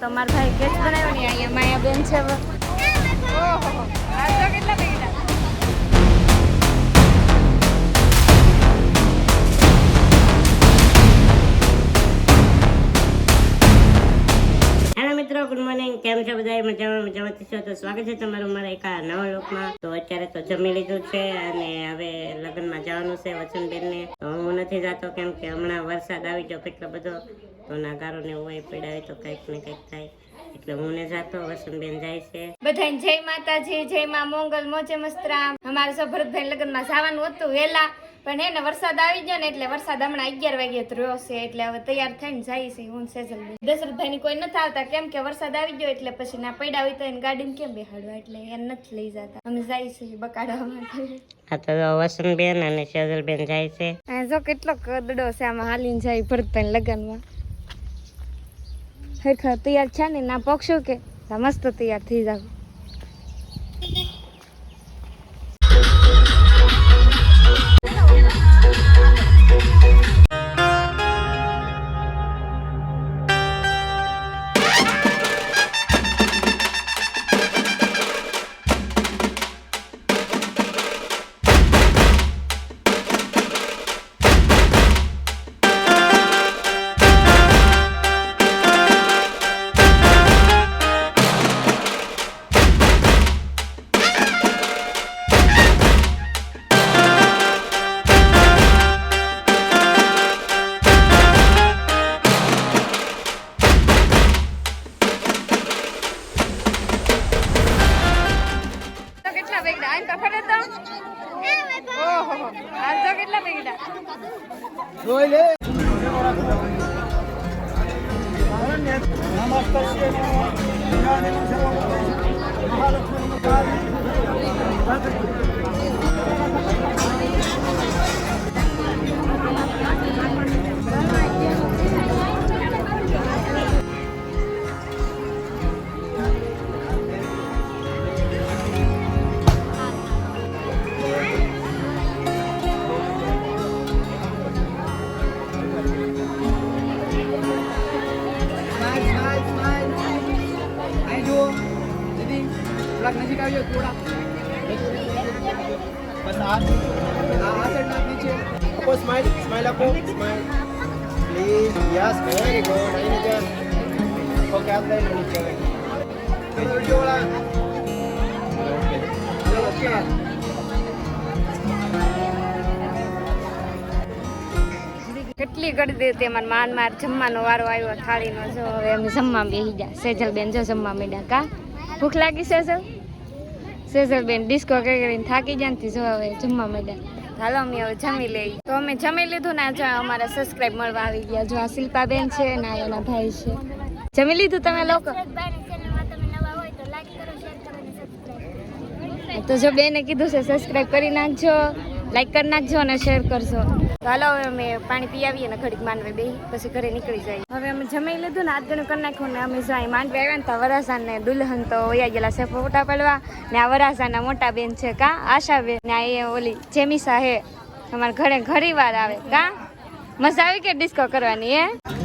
તમારા ભાઈ કેચ બનાવ્યો ને અહીંયા માયા બેન છે ઓહો આ તો કેટલા પૈડા મોર્નિંગ કેમ છો બધા મજામાં મજામાં. છો? તો સ્વાગત છે તમારું મારા એક નવા લોકમાં. તો અત્યારે તો જમી લીધું છે અને હવે લગ્નમાં જવાનું છે વચનબેનને તો હું નથી જતો કેમ કે હમણાં વરસાદ આવી ગયો કેટલો બધો. તો નાગારો ને હોય પીડાવે તો કંઈક ને કંઈક થાય. એટલે હું ને જાતો, વસંતબેન જાય છે. બધાને જય માતાજી, જય માં મોંગલ મોજે મસ્તરામ. અમારે સો ભરતભાઈ લગ્નમાં જવાનું હતું વહેલા. પણ હે ને વરસાદ આવી ગયો ને એટલે વરસાદ હમણાં અગિયાર વાગે રહ્યો છે એટલે હવે તૈયાર થઈને જાય છે હું સેજલ દશરથભાઈ કોઈ નથી આવતા કેમ કે વરસાદ આવી ગયો એટલે પછી ના પડ્યા હોય તો એને ગાડીમાં કેમ બેહાડવા? એટલે એને નથી લઈ જતા. અમે જાય છે બકાડવા માટે. આ તો વસંતબેન અને સેજલબેન જાય છે. જો કેટલો કદડો છે આમાં હાલીને જાય ભરતભાઈ લગ્નમાં. ખરેખર તૈયાર છે ને ના પક્ષો કે મસ્ત તૈયાર થઈ જાવ. સ્માઈલ થોડાક નજીક આવજો થોડા. બસ આ આ સાઈડ નાખ નીચે. આપો સ્માઈલ સ્માઈલ આપો. Smile please yes very good અહીં નીચે ઓકે આપ લઈ લો નીચે હવે વિડિયો વાળા ઓકે કેટલી કરી દે તે માર માન માર જમવાનો વારો આવ્યો થાળીનો જો હવે અમે જમવા બેસી ગયા. સેજલ બેન જો જમવા મીડા કા. ભૂખ લાગી સેજલ સેજલ બેન ડિસ્કો કરીને થાકી જાનથી જો હવે જમવા માંડ્યા હાલો, અમે હવે જમી લઈ તો અમે જમી લીધું ને આજે અમારા સબસ્ક્રાઇબ મળવા આવી ગયા. જો આ શિલ્પા બેન છે ને એના ભાઈ છે. જમી લીધું તમે લોકો? તો જો બેને કીધું છે સબસ્ક્રાઇબ કરી નાખજો. લાઈક કરી નાખજો અને શેર કરજો. હાલો, હવે અમે પાણી પી આવીએ ને ઘડીક માંડવે બે પછી ઘરે નીકળી જાય હવે અમે જમી લીધું ને હાથ ગણું કરી નાખ્યું ને, અમે જાય માંડવે આવ્યા ને, તો વરાસાન ને દુલ્હન તો વયા ગયેલા છે ફોટા પડવા. ને આ વરાસાના મોટા બેન છે, કા? આશા બેન. ને એ ઓલી જેમિસા હે અમારા ઘરે ઘણી વાર આવે, કા? મજા આવી કે ડિસ્કો કરવાની, હે?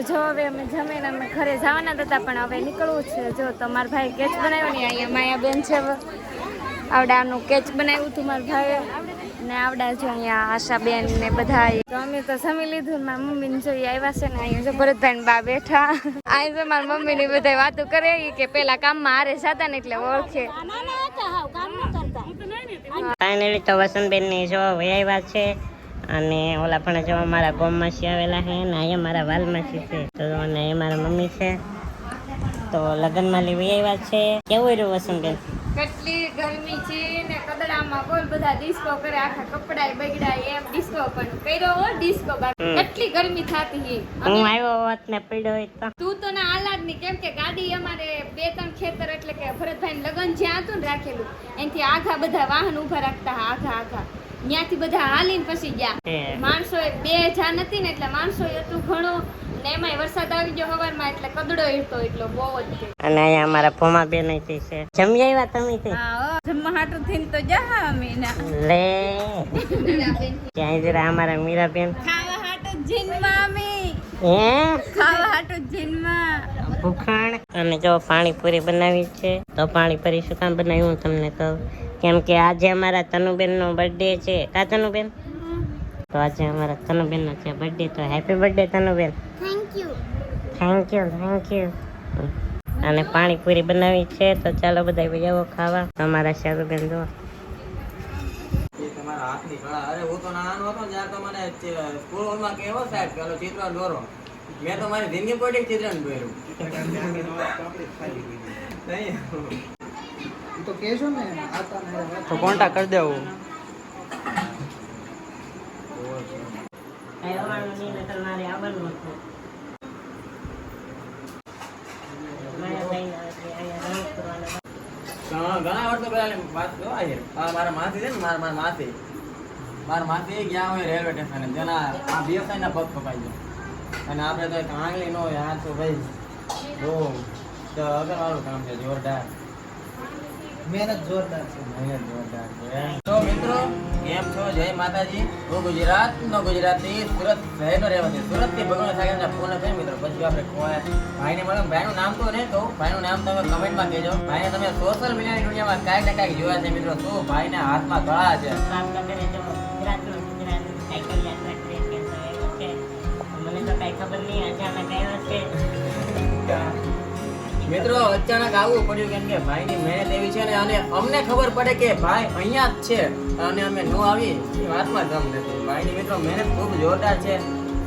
તો જો હવે અમે જમીને અમે ઘરે જવાના હતા પણ હવે નીકળવું છે. જો તમારા ભાઈ કેચ બનાવ્યો ને અહીંયા માયા બેન છે આવડાનું કેચ બનાવ્યું હતું મારા ભાઈએ. ને આવડા જો અહીંયા આશાબેન ને બધા તો અમે તો જમી લીધું ને મારા મમ્મી ને જોઈએ આવ્યા છે ને અહીંયા જો ભરતભાઈ ને બા બેઠા. અહીં જો મારા મમ્મી ની બધા વાતો કરે કે પેલા કામમાં હારે જતા ને એટલે ઓળખે. ફાઇનલી તો વસંતબેનની જો આવ્યા છે. અને ઓલા પણ જો મારા ગોમમાસી આવેલા છે ને અહીંયા મારા વાલમાસી છે. તો અને એ મારા મમ્મી છે. તો લગ્નમાં લેવી આવ્યા છે. કેવું રહ્યું વસંતબેન કેટલી ગરમી છે ને કદડામાં બોલ બધા ડિસ્કો કરે આખા કપડાય બગડાય એમ ડિસ્કો પણ કર્યો હો ડિસ્કો બાકી કેટલી ગરમી થાતી હી. હું આવ્યો હોત ને પડ્યો હોય તો. તું તો ના આલાદની કેમ કે ગાડી અમારે બે ત્રણ ખેતર એટલે કે ભરતભાઈ લગન જ્યાં હતું ને રાખેલું એનાથી આઘા બધા વાહન ઊભા રાખતા આઘા આઘા. ત્યાંથી બધા હાલીને પછી ગયા. માણસો બે જાન હતી ને એટલે માણસો એટલું ઘણું ને એમાંય વરસાદ આવી ગયો હવારમાં એટલે કદડો હતો એટલો બહુ જ અને અહીંયા અમારા ભોમા બેન છે. જમી આવ્યા તમે તે? જમવા હાટું થઈને તો જા અમે લે. ક્યાંય જરા અમારા મીરાબેન ખાવા હાટુ જીનમાં અમે હે ભૂખાણ? અને જો પાણીપુરી બનાવી છે તો પાણીપુરી શું કામ બનાવ્યું હું તમને કહું? કેમ કે આજે અમારા તનુબેન નો બર્થડે છે. કા તનુબેન? તો આજે અમારા તનુબેન નો છે બર્થડે તો happy birthday Tanuben. Thank you thank you thank you અને પાણીપુરી બનાવી છે તો ચાલો બધા આવો ખાવા. અમારા શારુબેન જો એ તમારા હાથની કળા. અરે હું તો નાનો હતો ને ત્યારે તો મને સ્કૂલમાં કેવો સાહેબ પેલો ચિત્ર દોરો. મેં તો મારી જિંદગી પડી ચિત્ર દોર્યું. તો કેશો ને ને. તો કોન્ટેક્ટ કરી દેવું. ઘણા ઘણા વર્ષો પહેલા વાત જોવા છે. મારા માસી છે ને મારા મારા માસી. મારા માસી ગયા હોય રેલવે સ્ટેશને જેના આ બીએસઆઈ ના પગ કપાઈ ગયા. અને આપણે તો એક આંગળી નો યાર તો ભાઈ બહુ તો અગરવાળું કામ છે જોરદાર. મહેનત જોરદાર છે. મહેનત જોરદાર છે. તો મિત્રો કેમ છો? જય માતાજી. હું ગુજરાત નો ગુજરાતી સુરત શહેરનો રહેવાસી. સુરતથી ભગવાન સાગર ફોન છે મિત્રો. પછી આપણે કોઈ ભાઈને મળે. ભાઈનું નામ તો નહીં કહું. ભાઈનું નામ તમે કમેન્ટમાં કહેજો. ભાઈને તમે સોશિયલ મીડિયાની દુનિયામાં કાંઈક ને કાંઈક જોયા છે મિત્રો. શું? ભાઈને હાથમાં કળા છે. ગુજરાતનો ગુજરાત સાયકલ યાત્રા ટ્રેન કે છે. મને તો કાંઈ ખબર નહીં, અચાનક આવ્યો છે. મિત્રો, અચાનક આવવું પડ્યું કેમ કે ભાઈની મહેનત એવી છે ને, અને અમને ખબર પડે કે ભાઈ અહીંયા જ છે. અને અમે ન આવી વાતમાં દમ નથી ભાઈની મિત્રો મહેનત ખૂબ જોરદાર છે.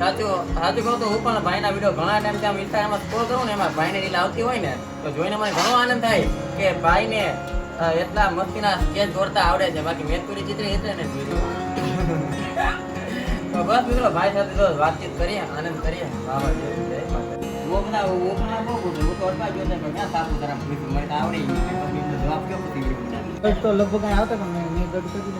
સાચું સાચું કહું તો હું પણ ભાઈના વીડિયો ઘણા ટાઈમ ત્યાં ઇન્સ્ટાગ્રામમાં સ્કોર કરું ને, એમાં ભાઈને રીલ આવતી હોય ને, તો જોઈને મને ઘણો આનંદ થાય કે ભાઈને ને એટલા મસ્તીના સ્કેચ દોરતા આવડે છે. બાકી મેં પૂરી ચિત્ર એટલે ને બસ મિત્રો ભાઈ સાથે તો વાતચીત કરીએ આનંદ કરીએ તો અટવા ગયો પણ ક્યાં સાપુતારા પૂછ્યું મને આવડી ગયું મેં તો બીજો જવાબ કેમ પૂછી ગયો તો લગભગ આવતા પણ મેં ગઢ કરી.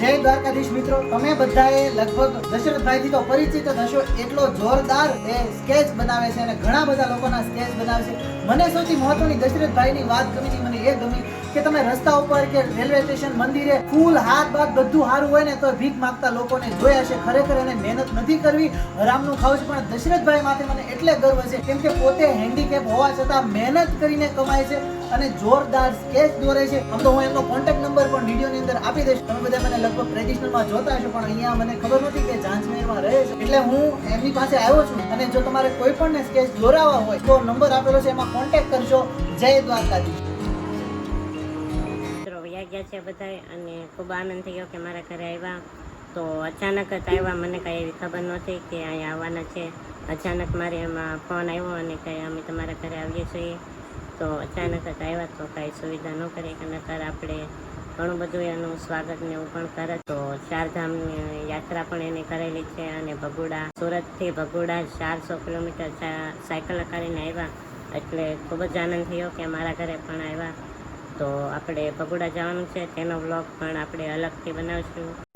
જય દ્વારકાધીશ મિત્રો. તમે બધાએ લગભગ દશરથભાઈથી તો પરિચિત હશો. એટલો જોરદાર એ સ્કેચ બનાવે છે અને ઘણા બધા લોકોના સ્કેચ બનાવે છે. મને સૌથી મહત્વની દશરથભાઈની વાત ગમી હતી મને એ ગમી. કે તમે રસ્તા ઉપર કે રેલવે સ્ટેશન, મંદિરે ફૂલ હાથ બાદ બધું સારું હોય ને તો ભીખ માંગતા લોકોને જોયા છે. ખરેખર એને મહેનત નથી કરવી. હરામનું ખાવું છે, પણ દશરથભાઈ માટે મને એટલે ગર્વ છે, કેમ કે પોતે હેન્ડીકેપ હોવા છતાં મહેનત કરીને કમાય છે અને જોરદાર સ્કેચ દોરે છે. આમ તો હું એમનો કોન્ટેક્ટ નંબર પણ વિડીયોની અંદર આપી દઈશ. તમે બધા મને લગભગ ટ્રેડિશનલમાં જોતા હશો, પણ અહીંયા મને ખબર નથી કે જાંજમેરમાં રહે છે. એટલે હું એમની પાસે આવ્યો છું અને જો તમારે કોઈ પણ સ્કેચ દોરાવા હોય તો નંબર આપેલો છે, એમાં કોન્ટેક્ટ કરશો. જય દ્વારકાધીશ. વયા ગયા છે બધાય અને ખૂબ આનંદ થયો કે મારા ઘરે આવ્યા. તો અચાનક જ આવ્યા, મને કાંઈ એવી ખબર નહોતી કે અહીંયા આવવાના છે. અચાનક મારે એમાં ફોન આવ્યો અને કંઈ અમે તમારા ઘરે આવીએ છીએ. તો અચાનક જ આવ્યા તો કાંઈ સુવિધા ન કરી કે નકર આપણે ઘણું બધું એનું સ્વાગત ને એવું પણ કરે. તો ચારધામની યાત્રા પણ એને કરેલી છે અને ભગુડા સુરતથી ભગુડા ચારસો કિલોમીટર સાયકલ કરીને આવ્યા. એટલે ખૂબ જ આનંદ થયો કે મારા ઘરે પણ આવ્યા. તો આપણે ભગોડા જવાનું છે. તેનો વ્લોગ પણ આપણે અલગથી બનાવશું.